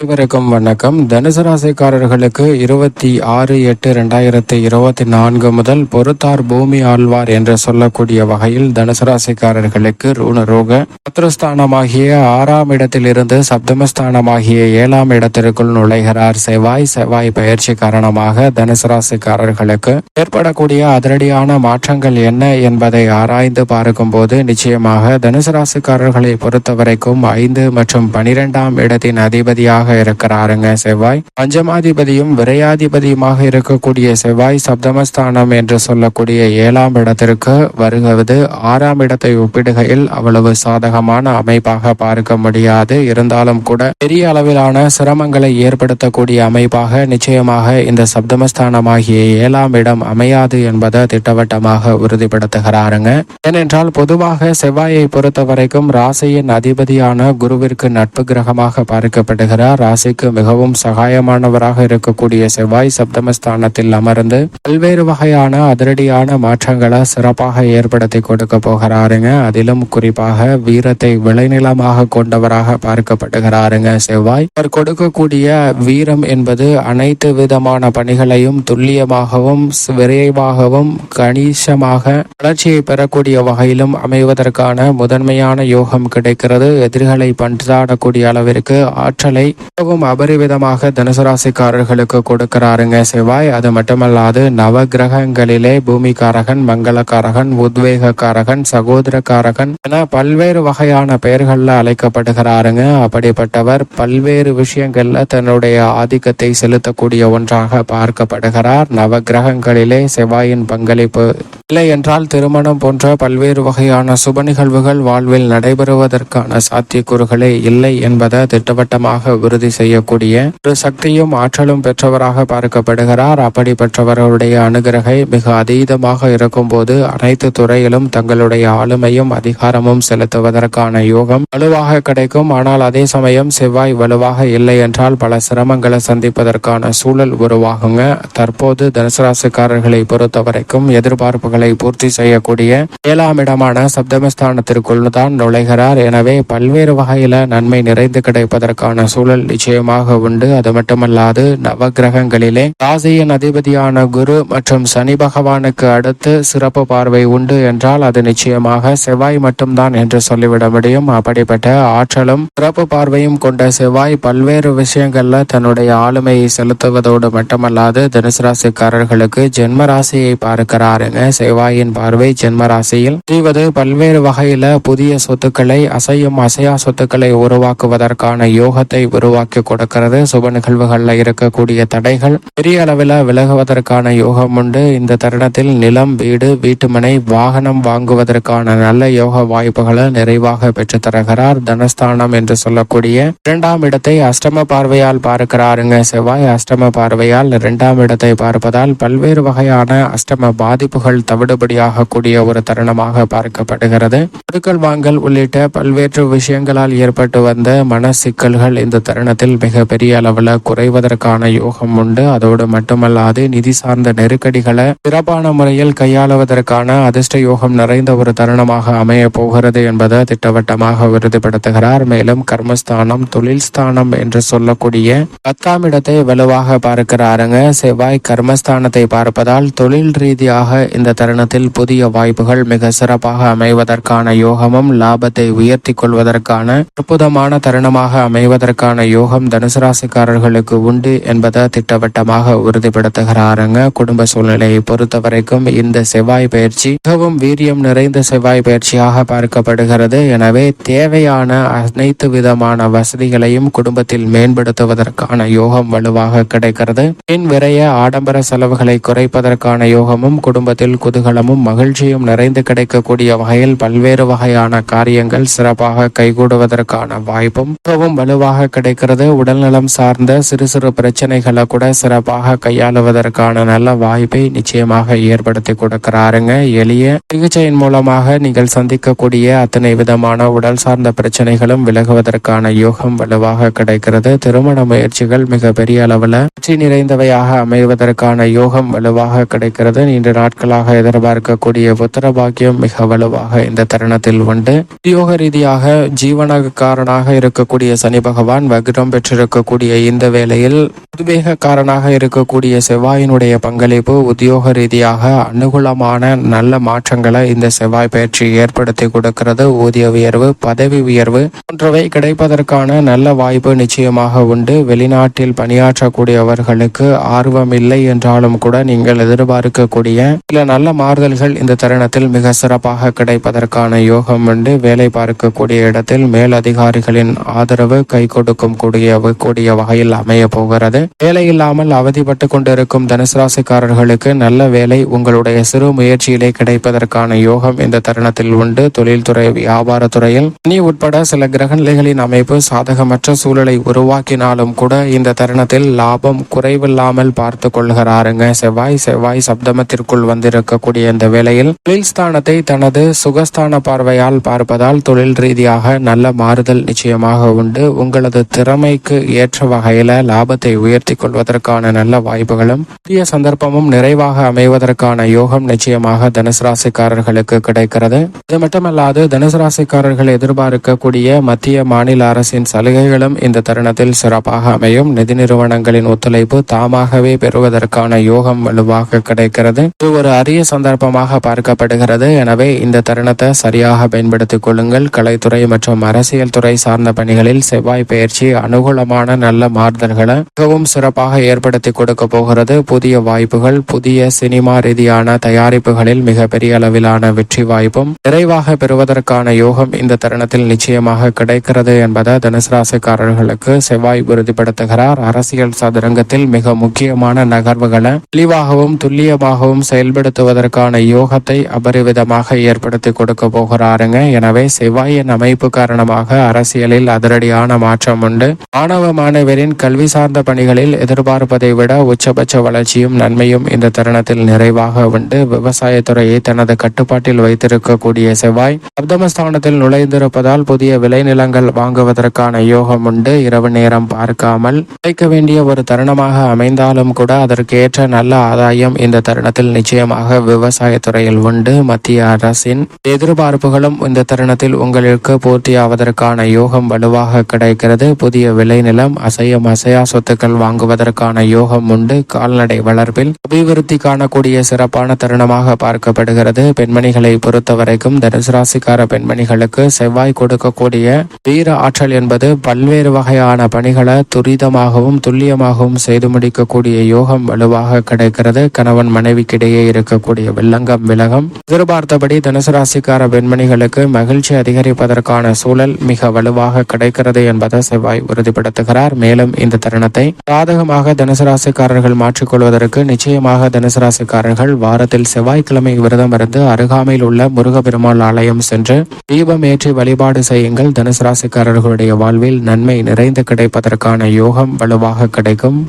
அனைவருக்கும் வணக்கம். தனுசு ராசிக்காரர்களுக்கு இருபத்தி ஆறு எட்டு ரெண்டாயிரத்தி இருபத்தி நான்கு முதல் பொறுத்தார் பூமி ஆழ்வார் என்று சொல்லக்கூடிய வகையில் தனுசு ராசிக்காரர்களுக்கு ருணரோக சத்ருஸ்தானமாகிய ஆறாம் இடத்திலிருந்து சப்தமஸ்தானமாகிய ஏழாம் இடத்திற்குள் நுழைகிறார் செவ்வாய். செவ்வாய் பயிற்சி காரணமாக தனுசு ராசிக்காரர்களுக்கு ஏற்படக்கூடிய அதிரடியான மாற்றங்கள் என்ன என்பதை ஆராய்ந்து பார்க்கும்போது நிச்சயமாக தனுசு ராசிக்காரர்களை பொறுத்தவரைக்கும் ஐந்து மற்றும் பனிரெண்டாம் இடத்தின் அதிபதியாக இருக்கிறாருங்க செவ்வாய். பஞ்சமாதிபதியும் விரையாதிபதியுமாக இருக்கக்கூடிய செவ்வாய் சப்தமஸ்தானம் என்று சொல்லக்கூடிய ஏழாம் இடத்திற்கு வருகிறது. ஆறாம் இடத்தை ஒப்பிடுகையில் அவ்வளவு சாதகமான அமைப்பாக பார்க்க முடியாது. இருந்தாலும் கூட பெரிய அளவிலான சிரமங்களை ஏற்படுத்தக்கூடிய அமைப்பாக நிச்சயமாக இந்த சப்தமஸ்தானமாகிய ஏழாம் இடம் அமையாது என்பதை திட்டவட்டமாக உறுதிப்படுத்துகிறாருங்க. ஏனென்றால் பொதுவாக செவ்வாயை பொறுத்த வரைக்கும் ராசியின் அதிபதியான குருவிற்கு நட்பு கிரகமாக பார்க்கப்படுகிறார். ராசிக்கு மிகவும் சகாயமானவராக இருக்கக்கூடிய செவ்வாய் சப்தமஸ்தானத்தில் அமர்ந்து பல்வேறு வகையான அதிரடியான மாற்றங்களை சிறப்பாக ஏற்படுத்தி கொடுக்க போகிறாருங்க. அதிலும் குறிப்பாக வீரத்தை விளைநிலமாக கொண்டவராக பார்க்கப்படுகிறாருங்க செவ்வாய். அவர் கொடுக்கக்கூடிய வீரம் என்பது அனைத்து விதமான பணிகளையும் துல்லியமாகவும் விரைவாகவும் கணிசமாக வளர்ச்சியை பெறக்கூடிய வகையிலும் அமைவதற்கான முதன்மையான யோகம் கிடைக்கிறது. எதிரிகளை பந்தாடக்கூடிய அளவிற்கு ஆற்றலை மிகவும் அபரிவிதமாக தனுசுராசிக்காரர்களுக்கு கொடுக்கிறாருங்க செவ்வாய். அது மட்டுமல்லாது நவ கிரகங்களிலே பூமிகாரகன் மங்களகாரகன் உத்வேகக்காரகன் சகோதரக்காரகன் என பல்வேறு வகையான பெயர்கள்ல அழைக்கப்படுகிறாருங்க. அப்படிப்பட்டவர் பல்வேறு விஷயங்கள்ல தன்னுடைய ஆதிக்கத்தை செலுத்தக்கூடிய ஒன்றாக பார்க்கப்படுகிறார். நவ கிரகங்களிலே செவ்வாயின் பங்களிப்பு இல்லை என்றால் திருமணம் போன்ற பல்வேறு வகையான சுப நிகழ்வுகள் வாழ்வில் நடைபெறுவதற்கான சாத்தியக்கூறுகளே இல்லை என்பதை திட்டவட்டமாக உறுதி செய்யக்கூடிய ஒரு சக்தியும் ஆற்றலும் பெற்றவராக பார்க்கப்படுகிறார். அப்படிப்பட்டவர்களுடைய அனுகிரகை மிக அதீதமாக இருக்கும்போது அனைத்து துறையிலும் தங்களுடைய ஆளுமையும் அதிகாரமும் செலுத்துவதற்கான யோகம் வலுவாக கிடைக்கும். ஆனால் அதே சமயம் செவ்வாய் வலுவாக இல்லை என்றால் பல சிரமங்களை சந்திப்பதற்கான சூழல் உருவாகுங்க. தற்போது தனுசு ராசிக்காரர்களை பொறுத்த வரைக்கும் எதிர்பார்ப்புகளை பூர்த்தி செய்யக்கூடிய ஏழாம் இடமான சப்தமஸ்தானத்திற்குள் தான் நுழைகிறார். எனவே பல்வேறு வகையில நன்மை நிறைந்து கிடைப்பதற்கான சூழல் நிச்சயமாக உண்டு. அது மட்டுமல்லாது நவ கிரகங்களிலே ராசியின் அதிபதியான குரு மற்றும் சனி பகவானுக்கு அடுத்து சிறப்பு பார்வை உண்டு என்றால் அது நிச்சயமாக செவ்வாய் மட்டும்தான் என்று சொல்லிவிட முடியும். அப்படிப்பட்ட ஆற்றலும் சிறப்பு பார்வையும் கொண்ட செவ்வாய் பல்வேறு விஷயங்கள்ல தன்னுடைய ஆளுமையை செலுத்துவதோடு மட்டுமல்லாது தனுசு ராசிக்காரர்களுக்கு ஜென்ம ராசியை பார்க்கிறாருங்க செவ்வாயின் பார்வை ஜென்ம ராசியில் செய்வது பல்வேறு வகையில புதிய சொத்துக்களை அசையும் அசையா சொத்துக்களை உருவாக்குவதற்கான யோகத்தை உருவாக்க கொடுக்கிறது. சுப நிகழ்வுகளில் இருக்கக்கூடிய தடைகள். பெரிய அளவில் விலகுவதற்கான யோகம் உண்டு. இந்த தருணத்தில் நிலம் வீடு வீட்டுமனை வாகனம் வாங்குவதற்கான நல்ல யோக வாய்ப்புகளை நிறைவாக பெற்று தருகிறார். தனஸ்தானம் என்று சொல்லக்கூடிய இரண்டாம் இடத்தை அஷ்டம பார்வையால் பார்க்கிறாருங்க செவ்வாய். அஷ்டம பார்வையால் இரண்டாம் இடத்தை பார்ப்பதால் பல்வேறு வகையான அஷ்டம பாதிப்புகள் தவிடுபடியாக கூடிய ஒரு தருணமாக பார்க்கப்படுகிறது. கொடுக்கல் வாங்கல் உள்ளிட்ட பல்வேறு விஷயங்களால் ஏற்பட்டு வந்த மன சிக்கல்கள் இந்த தருணத்தில் மிக பெரிய அளவில் குறைவதற்கான யோகம் உண்டு. அதோடு மட்டுமல்லாது நிதி சார்ந்த நெருக்கடிகளை சிறப்பான முறையில் கையாளுவதற்கான அதிர்ஷ்ட யோகம் நிறைந்த ஒரு தருணமாக அமைய போகிறது என்பதை திட்டவட்டமாக உறுதிப்படுத்துகிறார். மேலும் கர்மஸ்தானம் தொழில் ஸ்தானம் என்று சொல்லக்கூடிய பத்தாம் இடத்தை வலுவாக பார்க்கிறாருங்க. செவ்வாய் கர்மஸ்தானத்தை பார்ப்பதால் தொழில் ரீதியாக இந்த தருணத்தில் புதிய வாய்ப்புகள் மிக சிறப்பாக அமைவதற்கான யோகமும் லாபத்தை உயர்த்தி கொள்வதற்கான அற்புதமான தருணமாக அமைவதற்கான யோகம் தனுசு ராசிக்காரர்களுக்கு உண்டு என்பதை திட்டவட்டமாக உறுதிப்படுத்துகிறாருங்க. குடும்ப சூழ்நிலையை பொறுத்த வரைக்கும் இந்த செவ்வாய் பயிற்சி மிகவும் வீரியம் நிறைந்த செவ்வாய் பயிற்சியாக பார்க்கப்படுகிறது. எனவே தேவையான அனைத்து விதமான வசதிகளையும் குடும்பத்தில் மேம்படுத்துவதற்கான யோகம் வலுவாக கிடைக்கிறது. பின் விரைய ஆடம்பர செலவுகளை குறைப்பதற்கான யோகமும் குடும்பத்தில் குதூகலமும் மகிழ்ச்சியும் நிறைந்து கிடைக்கக்கூடிய வகையில் பல்வேறு வகையான காரியங்கள் சிறப்பாக கைகூடுவதற்கான வாய்ப்பும் மிகவும் வலுவாக இருக்கிறது உடல்நலம் சார்ந்த சிறு சிறு பிரச்சனைகளை கூட சிறப்பாக கையாளுவதற்கான நல்ல வாய்ப்பை நிச்சயமாக ஏற்படுத்தி கொடுக்கிறாருங்க. எளிய சிகிச்சையின் மூலமாக நீங்கள் சந்திக்கக்கூடிய அத்தனை விதமான உடல் சார்ந்த பிரச்சனைகளும் விலகுவதற்கான யோகம் வலுவாக கிடைக்கிறது. திருமண முயற்சிகள் மிக பெரிய அளவில் வெற்றி நிறைந்தவையாக அமைவதற்கான யோகம் வலுவாக கிடைக்கிறது. நீண்ட நாட்களாக எதிர்பார்க்கக்கூடிய புத்திர பாக்கியம் மிக வலுவாக இந்த தருணத்தில் உண்டு. யோக ரீதியாக ஜீவனக்காரனாக இருக்கக்கூடிய சனி பகவான் இடம் பெற்றிருக்கக்கூடிய இந்த வேளையில் உத்வேகக்காரனாக இருக்கக்கூடிய செவ்வாயினுடைய பங்களிப்பு உத்தியோக ரீதியாக அனுகூலமான நல்ல மாற்றங்களை இந்த செவ்வாய் பயிற்சி ஏற்படுத்தி கொடுக்கிறது. ஊதிய உயர்வு பதவி உயர்வு போன்றவை கிடைப்பதற்கான நல்ல வாய்ப்பு நிச்சயமாக உண்டு. வெளிநாட்டில் பணியாற்றக்கூடியவர்களுக்கு ஆர்வம் இல்லை என்றாலும் கூட நீங்கள் எதிர்பார்க்கக்கூடிய சில நல்ல மாறுதல்கள் இந்த தருணத்தில் மிக சிறப்பாக கிடைப்பதற்கான யோகம் உண்டு. வேலை பார்க்கக்கூடிய இடத்தில் மேலதிகாரிகளின் ஆதரவு கை கொடுக்கும் கூடிய கூடிய வகையில் அமைய போகிறது. வேலை இல்லாமல் அவதிப்பட்டு கொண்டிருக்கும் தனுசு ராசிக்காரர்களுக்கு நல்ல வேலை உங்களுடைய சிறு முயற்சியிலே கிடைப்பதற்கான யோகம் இந்த தருணத்தில் உண்டு. தொழில்துறை வியாபாரத்துறையில் நீ உட்பட சில கிரகநிலைகளின் அமைப்பு சாதகமற்ற சூழலை உருவாக்கினாலும் கூட இந்த தருணத்தில் லாபம் குறைவில்லாமல் பார்த்து கொள்கிறாருங்க. செவ்வாய் செவ்வாய் சப்தமத்திற்குள் வந்திருக்கக்கூடிய இந்த வேளையில் தொழில் ஸ்தானத்தை தனது சுகஸ்தான பார்வையால் பார்ப்பதால் தொழில் ரீதியாக நல்ல மாறுதல் நிச்சயமாக உண்டு. உங்களது திறமைக்கு ஏற்ற வகையில லாபத்தை உயர்த்தி கொள்வதற்கான நல்ல வாய்ப்புகளும் புதிய சந்தர்ப்பமும் நிறைவாக அமைவதற்கான யோகம் நிச்சயமாக தனுசு ராசிக்காரர்களுக்கு கிடைக்கிறது. இது மட்டுமல்லாது தனுசு ராசிக்காரர்கள் எதிர்பார்க்கக்கூடிய மத்திய மாநில அரசின் சலுகைகளும் இந்த தருணத்தில் சிறப்பாக அமையும். நிதி நிறுவனங்களின் ஒத்துழைப்பு தாமாகவே பெறுவதற்கான யோகம் வலுவாக கிடைக்கிறது. இது ஒரு அரிய சந்தர்ப்பமாக பார்க்கப்படுகிறது. எனவே இந்த தருணத்தை சரியாக பயன்படுத்திக் கொள்ளுங்கள். கலைத்துறை மற்றும் அரசியல் துறை சார்ந்த பணிகளில் செவ்வாய் பயிற்சி அனுகூலமான நல்ல மாறுதல்களை மிகவும் சிறப்பாக ஏற்படுத்தி கொடுக்க போகிறது. புதிய வாய்ப்புகள் புதிய சினிமா ரீதியான தயாரிப்புகளில் மிகப்பெரிய அளவிலான வெற்றி வாய்ப்பும் நிறைவாக பெறுவதற்கான யோகம் இந்த தருணத்தில் நிச்சயமாக கிடைக்கிறது என்பதை தனுசு ராசிக்காரர்களுக்கு செவ்வாய் உறுதிப்படுத்துகிறார். அரசியல் சதுரங்கத்தில் மிக முக்கியமான நகர்வுகளை தெளிவாகவும் துல்லியமாகவும் செயல்படுத்துவதற்கான யோகத்தை அபரிவிதமாக ஏற்படுத்தி கொடுக்க போகிறாருங்க. எனவே செவ்வாயின் அமைப்பு காரணமாக அரசியலில் அதிரடியான மாற்றம் உண்டு. கொண்டு மாணவ மாணவரின் கல்வி சார்ந்த பணிகளில் எதிர்பார்ப்பதை விட உச்சபட்ச வளர்ச்சியும் நன்மையும் இந்த தருணத்தில் நிறைவாக உண்டு. விவசாயத்துறையை தனது கட்டுப்பாட்டில் வைத்திருக்கக்கூடிய செவ்வாய் சப்தமஸ்தானத்தில் நுழைந்திருப்பதால் புதிய விளைநிலங்கள் வாங்குவதற்கான யோகம் உண்டு. இரவு நேரம் பார்க்காமல் வைக்க வேண்டிய ஒரு தருணமாக அமைந்தாலும் கூட அதற்கேற்ற நல்ல ஆதாயம் இந்த தருணத்தில் நிச்சயமாக விவசாயத்துறையில் உண்டு. மத்திய அரசின் எதிர்பார்ப்புகளும் இந்த தருணத்தில் உங்களுக்கு பூர்த்தியாவதற்கான யோகம் வலுவாக கிடைக்கிறது. புதிய விளைநிலம் அசையம் அசையா சொத்துக்கள் வாங்குவதற்கான யோகம் உண்டு. கால்நடை வளர்ப்பில் அபிவிருத்தி காணக்கூடிய சிறப்பான தருணமாக பார்க்கப்படுகிறது. பெண்மணிகளை பொறுத்தவரைக்கும் தனுசு ராசிக்கார பெண்மணிகளுக்கு செவ்வாய் கொடுக்கக்கூடிய வீர ஆற்றல் என்பது பல்வேறு வகையான பணிகளை துரிதமாகவும் துல்லியமாகவும் செய்து முடிக்கக்கூடிய யோகம் வலுவாக கிடைக்கிறது. கணவன் மனைவிக்கிடையே இருக்கக்கூடிய வில்லங்கம் விலகம். எதிர்பார்த்தபடி தனுசு ராசிக்கார பெண்மணிகளுக்கு மகிழ்ச்சி அதிகரிப்பதற்கான சூழல் மிக வலுவாக கிடைக்கிறது என்பதை செவ்வாய் உறுதிப்படுத்துகிறார். மேலும் இந்த தருணத்தை சாதகமாக தனுசராசிக்காரர்கள் மாற்றிக்கொள்வதற்கு நிச்சயமாக தனுசராசிக்காரர்கள் வாரத்தில் செவ்வாய்க்கிழமை விரதம் இருந்து அருகாமையில் உள்ள முருகப்பெருமாள் ஆலயம் சென்று தீபம் ஏற்றி வழிபாடு செய்யுங்கள். தனுசராசிக்காரர்களுடைய வாழ்வில் நன்மை நிறைந்து கிடைப்பதற்கான யோகம் வலுவாக கிடைக்கும்.